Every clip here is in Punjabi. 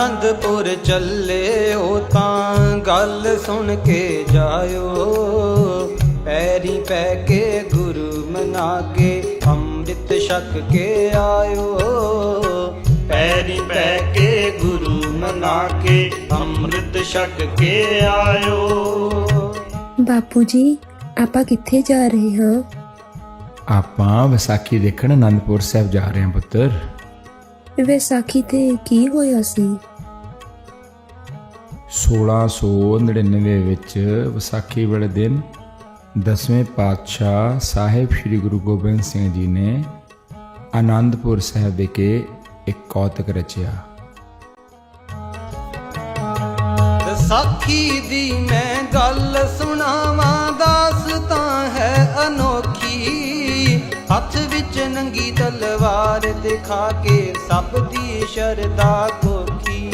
ਆਨੰਦਪੁਰ ਚੱਲੇ ਹੋ ਤਾਂ ਗੱਲ ਸੁਣ ਕੇ ਜਾਇਓ। ਪੈਰੀ ਪੈ ਕੇ ਗੁਰੂ ਮਨਾ ਕੇ ਅੰਮ੍ਰਿਤ ਛਕ ਕੇ ਆਇਓ। ਪੈਰੀ ਪੈ ਕੇ ਗੁਰੂ ਮਨਾ ਕੇ ਅੰਮ੍ਰਿਤ ਛਕ ਕੇ ਆਇਓ। ਬਾਪੂ ਜੀ ਆਪਾਂ ਕਿੱਥੇ ਜਾ ਰਹੇ ਹਾਂ? ਆਪਾਂ ਵਿਸਾਖੀ ਦੇਖਣ ਆਨੰਦਪੁਰ ਸਾਹਿਬ ਜਾ ਰਹੇ ਹਾਂ ਪੁੱਤਰ। ਵਿਸਾਖੀ ਤੇ ਕੀ ਹੋਇਆ ਸੀ? 1699 ਵਿੱਚ ਵਿਸਾਖੀ ਵਾਲੇ ਦਿਨ ਦਸਵੇਂ ਪਾਤਸ਼ਾਹ ਸਾਹਿਬ ਸ੍ਰੀ ਗੁਰੂ ਗੋਬਿੰਦ ਸਿੰਘ ਜੀ ਨੇ ਆਨੰਦਪੁਰ ਸਾਹਿਬ ਵਿਖੇ ਇੱਕ ਕੌਤਕ ਰਚਿਆ। ਵਿਸਾਖੀ ਦੀ ਮੈਂ ਗੱਲ ਸੁਣਾਵਾਂ, ਦਾਸ ਤਾਂ ਹੈ ਅਨੋਖੀ। ਹੱਥ ਵਿੱਚ ਨੰਗੀ ਤਲਵਾਰ ਦਿਖਾ ਕੇ ਸਭ ਦੀ ਸ਼ਰਦਾ ਕੋਖੀ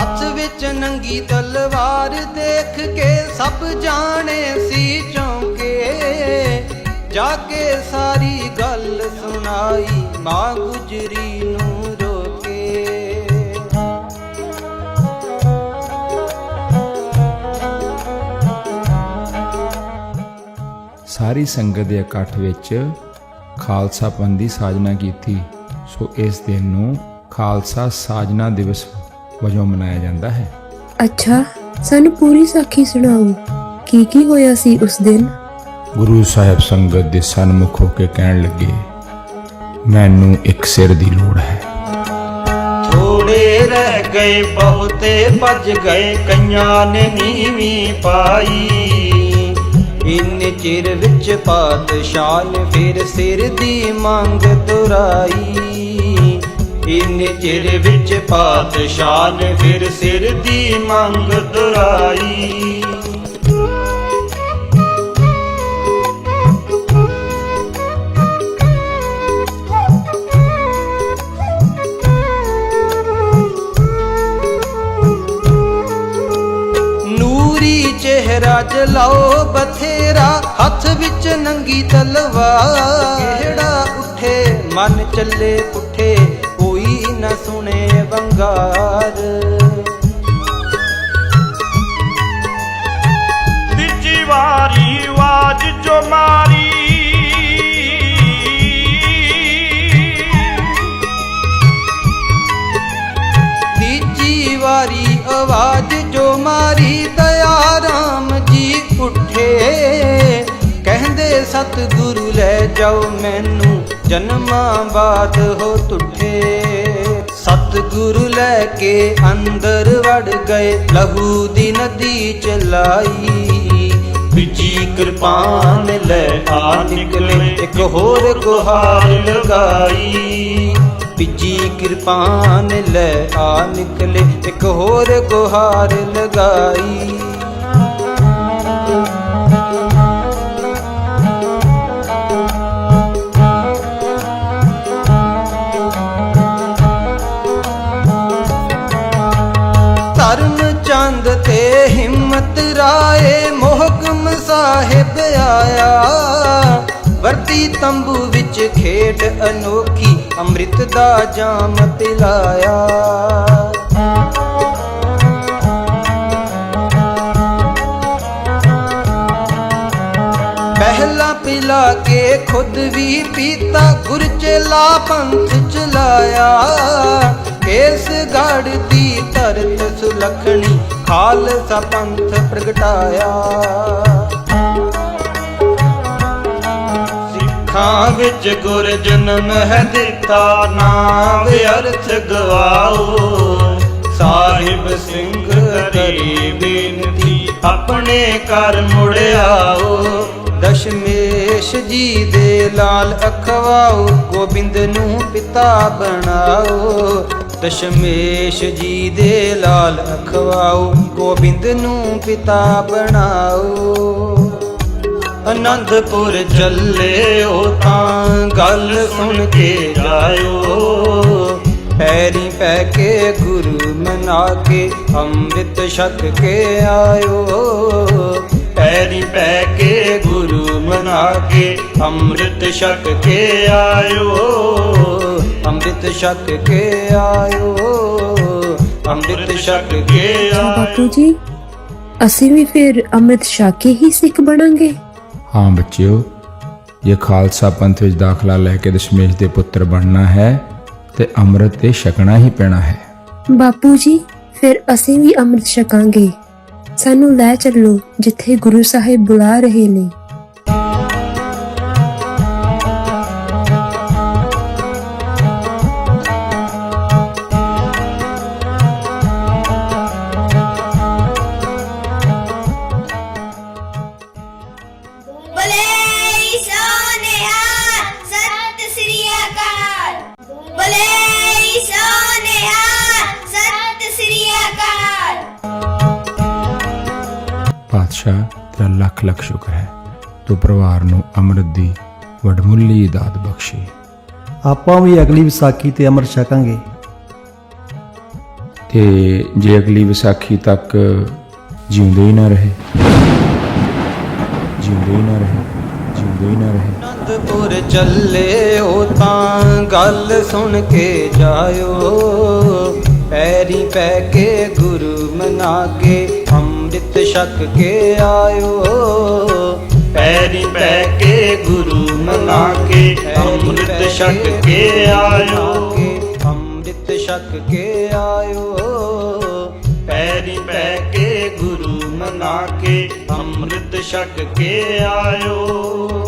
ਹੱਥ ਵਿੱਚ ਨੰਗੀ ਤਲਵਾਰ ਦੇਖ ਕੇ ਸਭ ਜਾਣੇ ਸੀ ਚੌਂਕੇ। ਜਾ ਕੇ ਸਾਰੀ ਗੱਲ ਸੁਣਾਈ ਮਾਂ ਗੁਜਰੀ ਨੂੰ ਰੋਕੇ। ਸਾਰੀ ਸੰਗਤ ਦੇ ਇਕੱਠ ਵਿੱਚ ਖਾਲਸਾ ਪੰਥ ਦੀ ਸਾਜਨਾ ਕੀਤੀ। ਸੋ ਇਸ ਦਿਨ ਨੂੰ ਖਾਲਸਾ ਸਾਜਨਾ ਦਿਵਸ ਵਜੋਂ ਮਨਾਇਆ ਜਾਂਦਾ ਹੈ। ਅੱਛਾ ਸਾਨੂੰ ਪੂਰੀ ਸਾਖੀ ਸੁਣਾਓ। ਕੀ ਕੀ ਹੋਇਆ ਸੀ ਉਸ ਦਿਨ? ਗੁਰੂ ਸਾਹਿਬ ਸੰਗਤ ਦੇ ਸਨਮੁਖ ਹੋ ਕੇ ਕਹਿਣ ਲੱਗੇ ਮੈਨੂੰ ਇੱਕ ਸਿਰ ਦੀ ਲੋੜ ਹੈ। ਥੋੜੇ ਰਹਿ ਗਏ ਬਹੁਤੇ ਭੱਜ ਗਏ ਕਈਆਂ ਨੇ ਨੀਵੀਂ ਪਾਈ। ਇੰਨੇ ਚਿਰ ਵਿੱਚ ਪਾਤਸ਼ਾਹ ਨੇ ਫਿਰ ਸਿਰ ਦੀ ਮੰਗ ਦੁਰਾਈ ਇੰਨੇ ਚਿਰ ਵਿੱਚ ਪਾਤਸ਼ਾਹ ਨੇ ਫਿਰ ਸਿਰ ਦੀ ਮੰਗ ਦੁਰਾਈ ਨੂਰੀ ਚਿਹਰਾ ਜਲਾਓ ਬਥੇਰਾ, ਹੱਥ ਵਿੱਚ ਨੰਗੀ ਤਲਵਾਰ। ਕਿਹੜਾ ਉੱਠੇ, ਮਨ ਚੱਲੇ ਪੁੱਠੇ ਵੰਗਾਰ ਤੀਜੀ ਵਾਰੀ ਆਵਾਜ਼ ਜੋ ਮਾਰੀ। ਤੀਜੀ ਵਾਰੀ ਆਵਾਜ਼ ਜੋ ਮਾਰੀ ਦਇਆ ਰਾਮ ਜੀ ਉੱਠੇ। ਕਹਿੰਦੇ ਸਤਿਗੁਰੂ ਲੈ ਜਾਓ ਮੈਨੂੰ ਜਨਮਾਂ ਬਾਅਦ ਹੋ ਤੁਠੇ। ਲੈ ਕੇ ਅੰਦਰ ਵੜ ਗਏ ਲਹੂ ਦੀ ਨਦੀ ਚਲਾਈ। ਬਿਜ਼ੀ ਕਿਰਪਾਨ ਲੈ ਆ ਨਿਕਲੇ ਇੱਕ ਹੋਰ ਗੁਹਾਰ ਲਗਾਈ। ਪਿੱਜੀ ਕਿਰਪਾਨ ਲੈ ਆ ਨਿਕਲੇ ਇੱਕ ਹੋਰ ਗੁਹਾਰ ਲਗਾਈ। ਚੰਦ ਤੇ ਹਿੰਮਤ ਰਾਏ, ਮੋਹਕਮ ਸਾਹਿਬ ਆਇਆ। ਵਰਤੀ ਤੰਬੂ ਵਿੱਚ ਖੇਡ ਅਨੋਖੀ, ਅੰਮ੍ਰਿਤ ਦਾ ਜਾਮ ਪਿਲਾਇਆ ਪਹਿਲਾ ਪਿਲਾ ਕੇ ਖੁਦ ਵੀ ਪੀਤਾ, ਗੁਰ ਚੇਲਾ ਪੰਥ ਚਲਾਇਆ। ਇਸ ਗੜ ਦੀ ਧਰਤ ਸੁਲਖਣੀ ਖਾਲਸਾ ਪੰਥ ਪ੍ਰਗਟਾਇਆ। ਸਿੱਖਾਂ ਵਿੱਚ ਗੁਰ ਜਨਮ ਹੈ ਦਿੱਤਾ, ਨਾਮ ਅਰਥ ਗਵਾਓ। ਸਾਹਿਬ ਸਿੰਘ ਕਰੀ ਬੇਨਤੀ, ਆਪਣੇ ਘਰ ਮੁੜਿਆਓ ਦਸ਼ਮੇਸ਼ ਜੀ ਦੇ ਲਾਲ ਅਖਵਾਓ, ਗੋਬਿੰਦ ਨੂੰ ਪਿਤਾ ਬਣਾਓ। ਦਸ਼ਮੇਸ਼ ਜੀ ਦੇ ਲਾਲ ਅਖਵਾਓ, ਗੋਬਿੰਦ ਨੂੰ ਪਿਤਾ ਬਣਾਓ। ਅਨੰਦਪੁਰ ਚੱਲੇ ਹੋ ਤਾਂ ਗੱਲ ਸੁਣ ਕੇ ਜਾਇਓ। ਪੈਰੀ ਪੈ ਕੇ ਗੁਰੂ ਮਨਾ ਕੇ ਅੰਮ੍ਰਿਤ ਛਕ ਕੇ ਆਇਓ। ਪੈਰੀ ਪੈ ਕੇ ਗੁਰੂ ਮਨਾ ਕੇ ਅੰਮ੍ਰਿਤ ਛਕ ਕੇ ਆਇਓ। ਅੰਮ੍ਰਿਤ ਛਕ ਕੇ ਆਇਓ ਅੰਮ੍ਰਿਤ ਛਕ ਕੇ ਆਇਓ। ਬਾਪੂ ਜੀ ਅਸੀਂ ਵੀ ਫਿਰ ਅੰਮ੍ਰਿਤ ਛਕ ਕੇ ਹੀ ਸਿੱਖ ਬਣਾਂਗੇ। ਹਾਂ ਬੱਚਿਓ ਜੇ ਖਾਲਸਾ ਪੰਥ ਵਿੱਚ ਦਾਖਲਾ ਲੈ ਕੇ ਦਸ਼ਮੇਸ਼ ਦੇ ਪੁੱਤਰ ਬਣਨਾ ਹੈ ਤੇ ਅੰਮ੍ਰਿਤ ਤੇ ਛਕਣਾ ਹੀ ਪੈਣਾ ਹੈ। ਬਾਪੂ ਜੀ ਫਿਰ ਅਸੀਂ ਵੀ ਅੰਮ੍ਰਿਤ ਛਕਾਂਗੇ। ਸਾਨੂੰ ਲੈ ਚੱਲੋ ਜਿੱਥੇ ਗੁਰੂ ਸਾਹਿਬ ਬੁਲਾ ਰਹੇ ਨੇ। ਪਾਤਸ਼ਾਹ ਤੇਰਾ ਲੱਖ ਲੱਖ ਸ਼ੁਕਰ ਹੈ। ਤੂੰ ਪਰਿਵਾਰ ਨੂੰ ਅੰਮ੍ਰਿਤ ਦੀ ਵਡਮੁੱਲੀ ਦਾਤ ਬਖਸ਼ੀ। ਆਪਾਂ ਵੀ ਅਗਲੀ ਵਿਸਾਖੀ ਤੇ ਅੰਮ੍ਰਿਤ ਛਕਾਂਗੇ। ਤੇ ਜੇ ਅਗਲੀ ਵਿਸਾਖੀ ਤੱਕ ਜਿਉਂਦੇ ਹੀ ਨਾ ਰਹੇ ਜਿਉਂਦੇ ਹੀ ਨਾ ਰਹੇ ਜਿਉਂਦੇ ਹੀ ਨਾ ਰਹੇ। ਅਨੰਦਪੁਰ ਚੱਲੇ ਉਹ ਤਾਂ ਗੱਲ ਸੁਣ ਕੇ ਜਾਇਓ। ਪੈਰੀ ਪੈ ਕੇ ਗੁਰੂ ਮਨਾ ਕੇ ਅੰਮ੍ਰਿਤ ਛਕ ਕੇ ਆਇਓ। ਪੈਰੀ ਪੈ ਕੇ ਗੁਰੂ ਮਨਾ ਕੇ ਅੰਮ੍ਰਿਤ ਛਕ ਕੇ ਆਇਓ। ਅੰਮ੍ਰਿਤ ਛਕ ਕੇ ਆਇਓ। ਪੈਰੀ ਪੈ ਕੇ ਗੁਰੂ ਮਨਾ ਕੇ ਅੰਮ੍ਰਿਤ ਛਕ ਕੇ ਆਇਓ।